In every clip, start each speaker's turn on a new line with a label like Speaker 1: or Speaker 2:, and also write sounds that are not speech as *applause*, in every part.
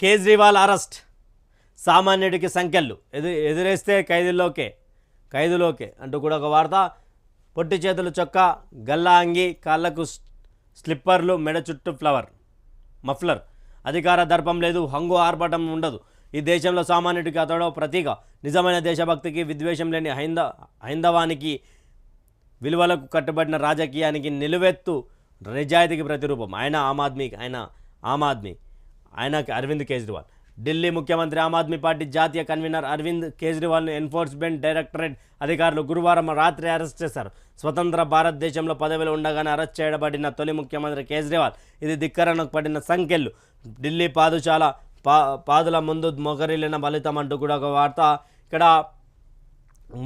Speaker 1: Kejriwal arrest. సామాన్యుడికి సంఖ్యలు ఎదు ఎదురేస్తే ఖైదుల్లోకే ఖైదులోకే అంటూ కూడా ఒక వార్త. పొట్టి చేతులు చొక్కా గల్లా అంగి కాళ్ళకు స్లిప్పర్లు మెడ చుట్టూ ఫ్లవర్ మఫ్లర్. అధికార దర్పం లేదు హంగు ఆర్భటం ఉండదు. ఈ దేశంలో సామాన్యుడికి అతడో ప్రతీక. నిజమైన దేశభక్తికి విద్వేషం లేని హైంద హైందవానికి విలువలకు కట్టుబడిన రాజకీయానికి నిలువెత్తు నిజాయితీకి ప్రతిరూపం. ఆయన ఆమ్ ఆద్మీ ఆయన ఆమ్ ఆద్మీ. ఆయనకి అరవింద్ కేజ్రీవాల్. ఢిల్లీ ముఖ్యమంత్రి ఆమ్ ఆద్మీ పార్టీ జాతీయ కన్వీనర్ అరవింద్ కేజ్రీవాల్ను ఎన్ఫోర్స్మెంట్ డైరెక్టరేట్ అధికారులు గురువారం రాత్రి అరెస్ట్ చేశారు. స్వతంత్ర భారతదేశంలో పదవిలో ఉండగానే అరెస్ట్ చేయబడిన తొలి ముఖ్యమంత్రి కేజ్రీవాల్. ఇది ధిక్కరణకు పడిన సంఖ్యలు. ఢిల్లీ పాదుశాల పా పాదుల ముందు మొగరిల్లిన ఫలితం అంటూ కూడా ఒక వార్త. ఇక్కడ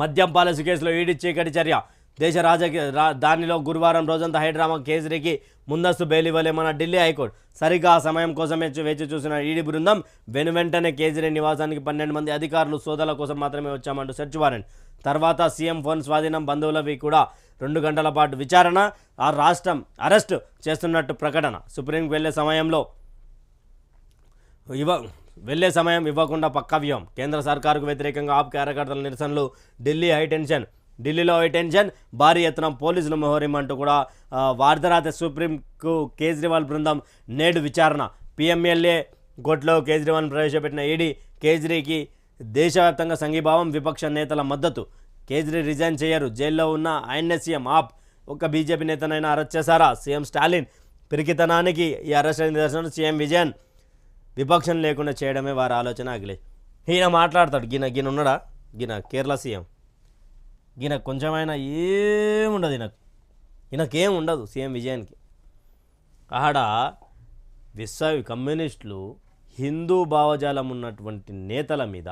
Speaker 1: మద్యం పాలసీ కేసులో ఈడీ చీకటి చర్య. దేశ రాజకీయ దానిలో గురువారం రోజంతా హైడ్రామా కేసరికి ముందస్తు బెయిల్ ఇవ్వలేమన్న ఢిల్లీ హైకోర్టు. సరిగ్గా ఆ సమయం కోసమే వేచి చూసిన ఈడీ బృందం వెను వెంటనే కేజ్రీ నివాసానికి పన్నెండు మంది అధికారులు సోదాల కోసం మాత్రమే వచ్చామంటూ సెర్చ్ వారెంట్. తర్వాత సీఎం ఫోన్ స్వాధీనం బంధువులవి కూడా రెండు గంటల పాటు విచారణ ఆ రాష్ట్రం అరెస్ట్ చేస్తున్నట్టు ప్రకటన. సుప్రీంకి వెళ్ళే సమయంలో ఇవ్వ వెళ్ళే సమయం ఇవ్వకుండా పక్కా వ్యూహం. కేంద్ర సర్కారుకు వ్యతిరేకంగా ఆప్ కార్యకర్తల నిరసనలు ఢిల్లీ హైటెన్షన్ ఢిల్లీలో హైటెన్షన్ భారీ ఎత్తున పోలీసులు మొహరిమంటూ కూడా వార్ధరాత సుప్రీంకు కేజ్రీవాల్ బృందం నేడు విచారణ. పిఎంఎల్ఏ కోర్టులో కేజ్రీవాల్ ప్రవేశపెట్టిన ఈడీ కేజ్రీకి దేశవ్యాప్తంగా సంఘీభావం విపక్ష నేతల మద్దతు. కేజ్రీ రిజైన్ చేయరు. జైల్లో ఉన్న ఆయన్నే సీఎం ఆప్. ఒక బీజేపీ నేతనైనా అరెస్ట్ చేశారా? సీఎం స్టాలిన్. పిరికితనానికి ఈ అరెస్ట్ అయిన నిదర్శనం సీఎం విజయన్. విపక్షం లేకుండా చేయడమే వారి ఆలోచన అఖిలేష్ ఈయన మాట్లాడతాడు. గిన గిన ఉన్నాడా? గిన కేరళ సీఎం. ఈయన కొంచెమైనా ఏముండదు ఈయనకు. ఈయనకేం ఉండదు సీఎం విజయానికి. ఆడ విశ్వవి కమ్యూనిస్టులు హిందూ భావజాలం ఉన్నటువంటి నేతల మీద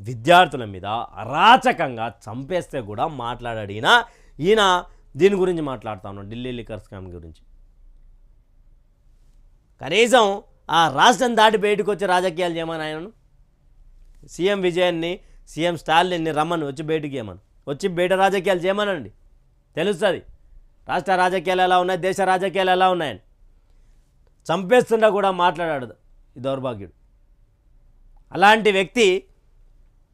Speaker 1: విద్యార్థుల మీద అరాచకంగా చంపేస్తే కూడా మాట్లాడాడు ఈయన. ఈయన దీని గురించి మాట్లాడుతా ఉన్నాడు ఢిల్లీ లిక్కర్ స్కామ్ గురించి. కనీసం ఆ రాష్ట్రం దాటి బయటకు వచ్చి రాజకీయాలు చేయమని ఆయనను. సీఎం విజయన్ని సీఎం స్టాలిన్ని రమ్మని వచ్చి బయటకు చేయమని వచ్చి బయట రాజకీయాలు చేయమనండి. తెలుస్తుంది. రాష్ట్ర రాజకీయాలు ఎలా ఉన్నాయి దేశ రాజకీయాలు ఎలా ఉన్నాయని. చంపేస్తుండగా కూడా మాట్లాడాడు ఈ దౌర్భాగ్యుడు. అలాంటి వ్యక్తి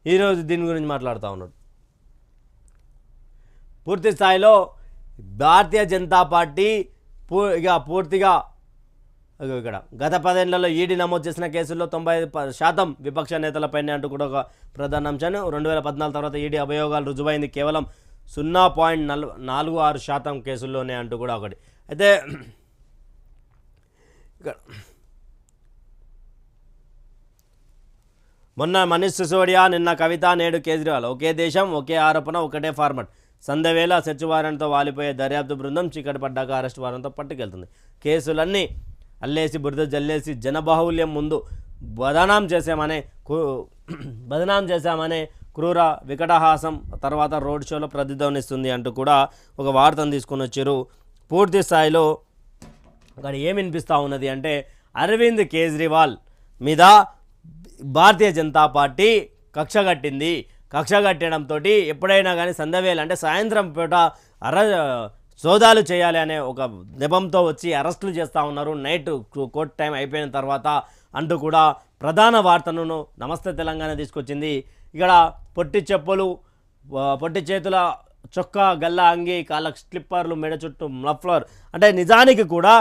Speaker 1: ఈరోజు దీని గురించి మాట్లాడుతూ ఉన్నాడు. పూర్తి స్థాయిలో భారతీయ జనతా పార్టీ పూ ఇక పూర్తిగా ఇక్కడ. గత పదేళ్ళలో ఈడీ నమోదు చేసిన కేసుల్లో తొంభై ఐదు శాతం విపక్ష నేతలపైనే అంటూ కూడా ఒక ప్రధాన అంశాన్ని. రెండు వేల పద్నాలుగు తర్వాత ఈడీ అభియోగాలు రుజువైంది. కేవలం సున్నా పాయింట్ నల్ నాలుగు ఆరు శాతం కేసుల్లోనే అంటూ కూడా ఒకటి. అయితే ఇక్కడ మొన్న మనీష్ సిసోడియా నిన్న కవిత నేడు కేజ్రీవాల్. ఒకే దేశం ఒకే ఆరోపణ ఒకటే ఫార్మట్. సందవేళ సెర్చ్ వారెంట్తో వాలిపోయే దర్యాప్తు బృందం చీకటి పడ్డాక అరెస్ట్ వారెంట్తో పట్టుకెళ్తుంది. కేసులన్నీ అల్లేసి బురద జల్లేసి జనబాహుల్యం ముందు బదనాం చేసామనే *clears throat* బదనాం చేశామనే క్రూర వికటహాసం తర్వాత రోడ్ షోలో ప్రతిధ్వనిస్తుంది అంటూ కూడా ఒక వార్తను తీసుకొని వచ్చారు. పూర్తి స్థాయిలో అక్కడ ఏం వినిపిస్తూ ఉన్నది అంటే అరవింద్ కేజ్రీవాల్ మీద భారతీయ జనతా పార్టీ కక్ష కట్టింది. కక్ష కట్టడంతో ఎప్పుడైనా కానీ సందవేలు అంటే సాయంత్రం పూట అర సోదాలు చేయాలి అనే ఒక నిబంతో వచ్చి అరెస్టులు చేస్తూ ఉన్నారు. నైట్ కోర్ట్ టైం అయిపోయిన తర్వాత అంటూ కూడా ప్రధాన వార్తను నమస్తే తెలంగాణ తీసుకొచ్చింది. ఇక్కడ పొట్టి చెప్పులు పొట్టి చేతుల చొక్కా గల్లా అంగి కాళ్ళకు స్లిప్పర్లు మెడ చుట్టూ మఫ్లర్. అంటే నిజానికి కూడా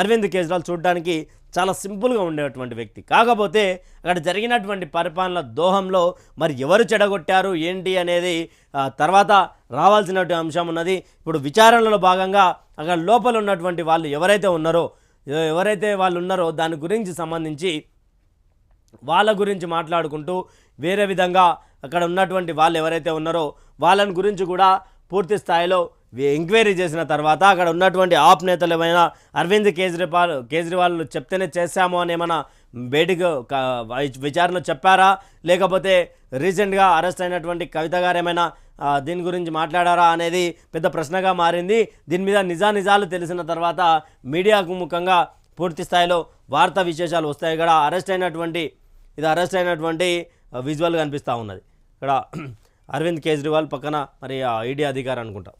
Speaker 1: అరవింద్ కేజ్రీవాల్ చూడడానికి చాలా సింపుల్గా ఉండేటువంటి వ్యక్తి. కాకపోతే అక్కడ జరిగినటువంటి పరిపాలన దోహంలో మరి ఎవరు చెడగొట్టారు ఏంటి అనేది తర్వాత రావాల్సినటువంటి అంశం ఉన్నది. ఇప్పుడు విచారణలో భాగంగా అక్కడ లోపల ఉన్నటువంటి వాళ్ళు ఎవరైతే ఉన్నారో ఎవరైతే వాళ్ళు ఉన్నారో దాని గురించి సంబంధించి వాళ్ళ గురించి మాట్లాడుకుంటూ వేరే విధంగా అక్కడ ఉన్నటువంటి వాళ్ళు ఎవరైతే ఉన్నారో వాళ్ళని గురించి కూడా పూర్తి స్థాయిలో ఎంక్వైరీ చేసిన తర్వాత అక్కడ ఉన్నటువంటి ఆప్ నేతలు ఏమైనా అరవింద్ కేజ్రీవాల్ కేజ్రీవాల్ చెప్తేనే చేశాము అని ఏమైనా బయటికి విచారణ చెప్పారా? లేకపోతే రీసెంట్గా అరెస్ట్ అయినటువంటి కవిత గారు ఏమైనా దీని గురించి మాట్లాడారా అనేది పెద్ద ప్రశ్నగా మారింది. దీని మీద నిజానిజాలు తెలిసిన తర్వాత మీడియాకు ముఖంగా పూర్తి స్థాయిలో వార్తా విశేషాలు వస్తాయి. ఇక్కడ అరెస్ట్ అయినటువంటి ఇది అరెస్ట్ అయినటువంటి విజువల్ కనిపిస్తూ ఉన్నది. ఇక్కడ అరవింద్ కేజ్రీవాల్ పక్కన మరి ఈడీ అధికారి అనుకుంటా.